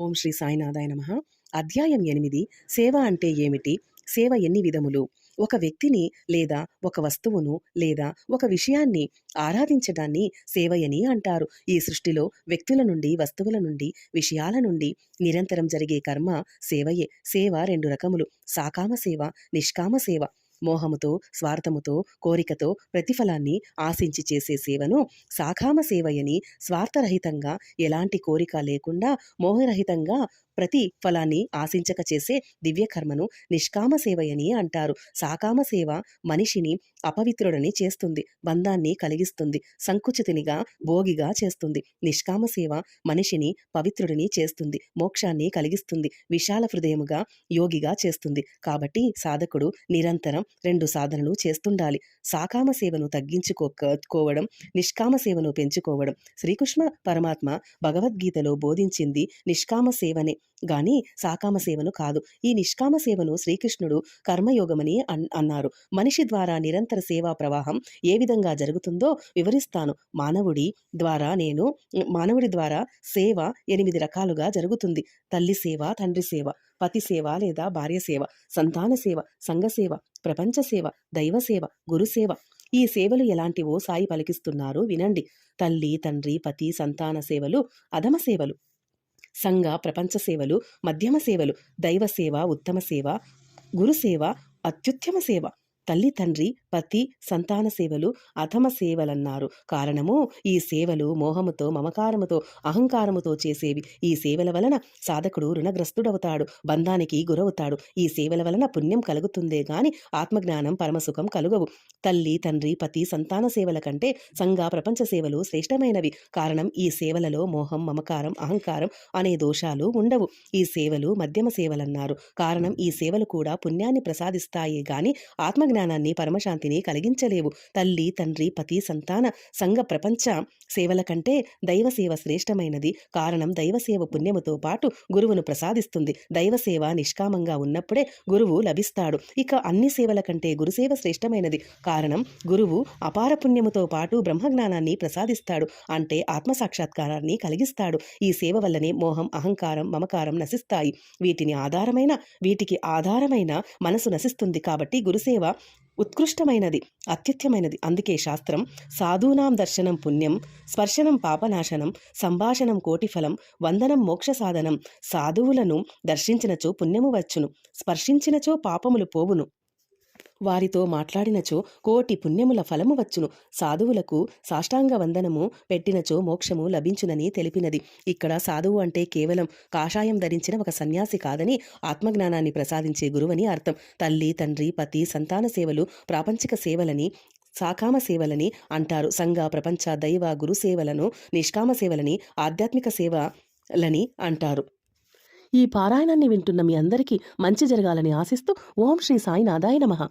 ఓం శ్రీ సాయినాథాయ నమ. అధ్యాయం ఎనిమిది. సేవ అంటే ఏమిటి? సేవ ఎన్ని విధములు? ఒక వ్యక్తిని లేదా ఒక వస్తువును లేదా ఒక విషయాన్ని ఆరాధించడాన్ని సేవయని అంటారు. ఈ సృష్టిలో వ్యక్తుల నుండి వస్తువుల నుండి విషయాల నుండి నిరంతరం జరిగే కర్మ సేవయే. సేవ రెండు రకములు. సాకామ సేవ నిష్కామ సేవ. మోహముతో స్వార్థముతో కోరికతో ప్రతిఫలాన్ని ఆశించి చేసే సేవను సాకామ సేవయని స్వార్థరహితంగా ఎలాంటి కోరిక లేకుండా మోహరహితంగా ప్రతి ఫలాన్ని ఆశించక చేసే దివ్యకర్మను నిష్కామ సేవయని అంటారు. సాకామ సేవ మనిషిని అపవిత్రుడని చేస్తుంది. బంధాన్ని కలిగిస్తుంది. సంకుచితినిగా భోగిగా చేస్తుంది. నిష్కామ సేవ మనిషిని పవిత్రుడిని చేస్తుంది. మోక్షాన్ని కలిగిస్తుంది. విశాల హృదయముగా యోగిగా చేస్తుంది. కాబట్టి సాధకుడు నిరంతరం రెండు సాధనలు చేస్తుండాలి. సాకామ సేవను తగ్గించుకోవడం నిష్కామ సేవను పెంచుకోవడం శ్రీకృష్ణ పరమాత్మ భగవద్గీతలో బోధించింది నిష్కామ సేవనే. గాని సాకామ సేవను కాదు. ఈ నిష్కామ సేవను శ్రీకృష్ణుడు కర్మయోగమని అన్ అన్నారు. మనిషి ద్వారా నిరంతర సేవా ప్రవాహం ఏ విధంగా జరుగుతుందో వివరిస్తాను. మానవుడి ద్వారా నేను మానవుడి ద్వారా సేవ ఎనిమిది రకాలుగా జరుగుతుంది. తల్లి సేవ తండ్రి సేవ పతి సేవ లేదా భార్య సేవ సంతాన సేవ సంఘ సేవ ప్రపంచ సేవ దైవ సేవ గురుసేవ ఈ సేవలు ఎలాంటివో సాయి పలికిస్తున్నారు వినండి. తల్లి తండ్రి పతి సంతాన సేవలు అధమ సేవలు. సంఘ ప్రపంచ సేవలు మధ్యమ సేవలు దైవ సేవ ఉత్తమ సేవ గురుసేవ అత్యుత్తమ సేవ. తల్లి తండ్రి పతి సంతాన సేవలు అధమ సేవలన్నారు. కారణము ఈ సేవలు మోహముతో మమకారముతో అహంకారముతో చేసేవి. ఈ సేవల వలన సాధకుడు రుణగ్రస్తుడవుతాడు బంధానికి గురవుతాడు. ఈ సేవల వలన పుణ్యం కలుగుతుందే గాని ఆత్మజ్ఞానం పరమసుఖం కలుగవు. తల్లి తండ్రి పతి సంతాన సేవల కంటే సంఘ ప్రపంచ సేవలు శ్రేష్టమైనవి. కారణం ఈ సేవలలో మోహం మమకారం అహంకారం అనే దోషాలు ఉండవు. ఈ సేవలు మధ్యమ సేవలన్నారు. కారణం ఈ సేవలు కూడా పుణ్యాన్ని ప్రసాదిస్తాయి గాని జ్ఞానాన్ని పరమశాంతిని కలిగించలేవు. తల్లి తండ్రి పతి సంతాన సంఘ ప్రపంచ సేవల కంటే దైవ సేవ శ్రేష్టమైనది. కారణం దైవ సేవ పుణ్యముతో పాటు గురువును ప్రసాదిస్తుంది. దైవ సేవ నిష్కామంగా ఉన్నప్పుడే గురువు లభిస్తాడు. ఇక అన్ని సేవల కంటే గురుసేవ శ్రేష్టమైనది. కారణం గురువు అపార పుణ్యముతో పాటు బ్రహ్మజ్ఞానాన్ని ప్రసాదిస్తాడు. అంటే ఆత్మ సాక్షాత్కారాన్ని కలిగిస్తాడు. ఈ సేవ వల్లనే మోహం అహంకారం మమకారం నశిస్తాయి. వీటిని ఆధారమైన వీటికి ఆధారమైన మనసు నశిస్తుంది. కాబట్టి గురుసేవ ఉత్కృష్టమైనది అత్యుత్తమైనది. అందుకే శాస్త్రం సాధూనాం దర్శనం పుణ్యం స్పర్శనం పాపనాశనం సంభాషణం కోటిఫలం వందనం మోక్ష సాధనం సాధువులను దర్శించినచో పుణ్యము వచ్చును స్పర్శించినచో పాపములు పోవును. వారితో మాట్లాడినచో కోటి పుణ్యముల ఫలము వచ్చును. సాధువులకు సాష్టాంగ వందనము పెట్టినచో మోక్షము లభించునని తెలిపినది. ఇక్కడ సాధువు అంటే కేవలం కాషాయం ధరించిన ఒక సన్యాసి కాదని ఆత్మజ్ఞానాన్ని ప్రసాదించే గురువని అర్థం. తల్లి తండ్రి పతి సంతాన సేవలు ప్రాపంచిక సేవలని సాకామ సేవలని అంటారు. సంఘ ప్రపంచ దైవ గురు సేవలను నిష్కామ సేవలని ఆధ్యాత్మిక సేవలని అంటారు. ఈ పారాయణాన్ని వింటున్న మీ అందరికీ మంచి జరగాలని ఆశిస్తూ ఓం శ్రీ సాయినాథాయ నమః.